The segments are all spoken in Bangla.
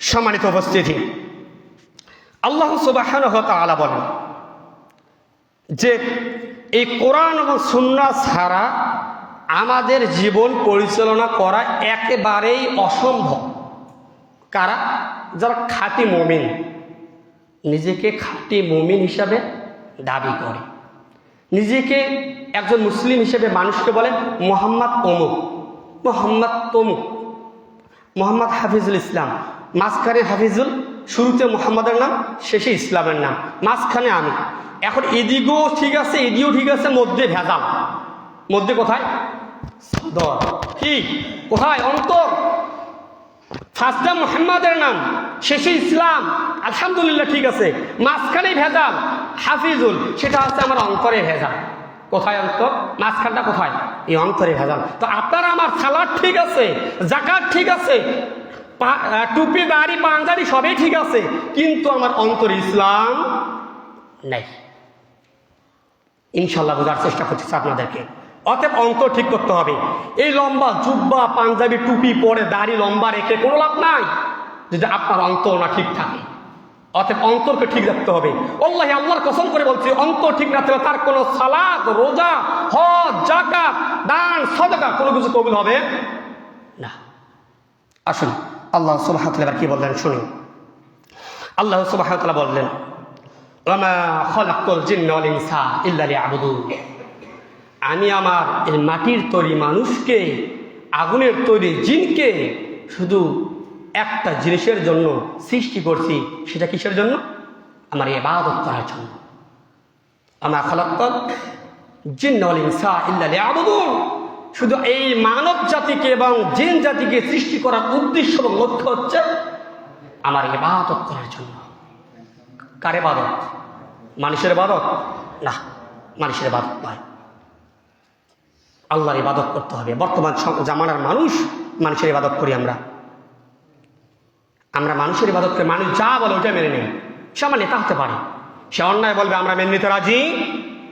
সম্মানিত উপস্থিতি। আল্লাহ সুবাহ বলেন যে, এই কোরআন এবং সুন্না ছাড়া আমাদের জীবন পরিচালনা করা একেবারেই অসম্ভব। কারা? যারা খাঁটি মমিন। নিজেকে খাঁটি মমিন হিসাবে দাবি করে। নিজেকে একজন মুসলিম হিসেবে মানুষকে বলেন মোহাম্মদ অমুক, মোহাম্মদ তমুক, মোহাম্মদ হাফিজুল ইসলাম। মাঝখানে হাফিজুল, শুরুতে মোহাম্মদের নাম, শেষে ইসলামের নাম। মাঝখানে আমি। এখন এদিকেও ঠিক আছে, এদিকেও ঠিক আছে, মধ্যে ভেজাল। মধ্যে কোথায়? সদর ঠিক। কোথায়? অন্তর। ফার্স্টে মোহাম্মদের নাম, শেষে ইসলাম। আলহামদুলিল্লাহ ঠিক আছে। মাঝখানে ভেজাল। হাফিজুল, সেটা হচ্ছে আমার অন্তরে ভেজাল। কোথায় অন্তর? মাঝখানটা কোথায়? এই অন্তরে ভেজাল। তো আপনার আমার সালাদ ঠিক আছে, জাকাত ঠিক আছে টুপি, দাড়ি, পাঞ্জাবি সবই ঠিক আছে, কিন্তু আমার অন্তর ইসলাম নেই। ইনশাল্লাহ বোঝার চেষ্টা করতেছি আপনাদেরকে। অতএব অন্তর ঠিক করতে হবে। এই লম্বা জুব্বা, পাঞ্জাবি, টুপি পরে দাড়ি লম্বা রেখে কোনো লাভ নাই, যদি আপনার অন্তর না ঠিক থাকে। অতএব অন্তরকে ঠিক রাখতে হবে। আল্লাহ আল্লাহর কসম করে বলছি, অন্তর ঠিক রাখতে হবে তার কোনো সালাদ, রোজা, হজ জাকাত দান, সদকা কোনো কিছু কবুল হবে না। আসুন। আল্লাহ সুবাহ কি বললেন? শুনি আল্লাহ সুবাহ বললেন আমি আমার এই মাটির তৈরি মানুষকে, আগুনের তৈরি জিনকে শুধু একটা জিনিসের জন্য সৃষ্টি করছি, সেটা কিসের জন্য? আমার ইবাদত করার জন্য। আমার খলাক্কল জিন্না ইনসা ইল্লা লিয়াবুদুন। শুধু এই মানব জাতিকে এবং জিন জাতিকে সৃষ্টি করার উদ্দেশ্য এবং লক্ষ্য হচ্ছে আমার ইবাদত করার জন্য। কার ইবাদত? মানুষের ইবাদত? না, মানুষের ইবাদত নয়। আল্লাহর ইবাদত করতে হবে। বর্তমান জামানার মানুষ মানুষের ইবাদত করি আমরা। আমরা মানুষের ইবাদত করি। মানুষ যা বলে ওইটা মেনে নেই। সে আমার নেতা হতে পারে। সে অন্যায় বলবে, আমরা মেনে নিতে রাজি।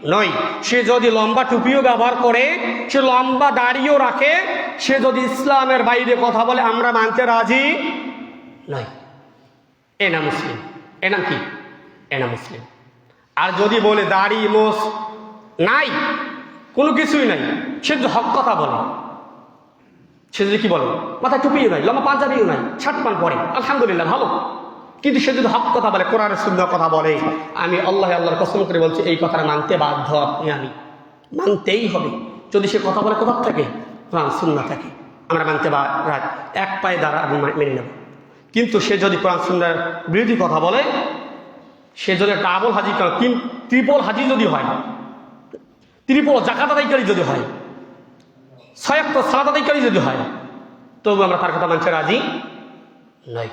নই সে যদি লম্বা টুপিও ব্যবহার করে, সে লম্বা দাড়িও রাখে, সে যদি ইসলামের বাইরে কথা বলে, আমরা মানতে রাজি নয়। এনা মুসলিম। এ নাম কি? এনা মুসলিম। আর যদি বলে দাড়ি মোস নাই, কোনো কিছুই নাই, সে যদি হক কথা বলে, সে যদি কি বলে? মাথায় টুপিও নাই, লম্বা পাঞ্জাবিও নাই শার্ট পান পরে, আলহামদুলিল্লাহ, ভালো। কিন্তু সে যদি হক কথা বলে কোরআনের সুন্দর কথা বলে আমি আল্লাহ আল্লাহর কসম করে বলছি এই কথাটা মানতে বাধ্য আপনি আমি। মানতেই হবে। যদি সে কথা বলে কোথার থেকে? কোরআন শূন্য থাকে। আমরা মানতে বা এক পায়ে দ্বারা আমি মেনে নেব। কিন্তু সে যদি কোরআন সুন্দর বিরোধী কথা বলে সে যদি ডাবল হাজি করে, তিন ত্রিপল হাজি যদি হয় ত্রিপল জাকাত আদায়কারী যদি হয় ছয়াক্ত সালাদ আদায়কারী যদি হয় তবু আমরা তার কথা মানছে রাজি নয়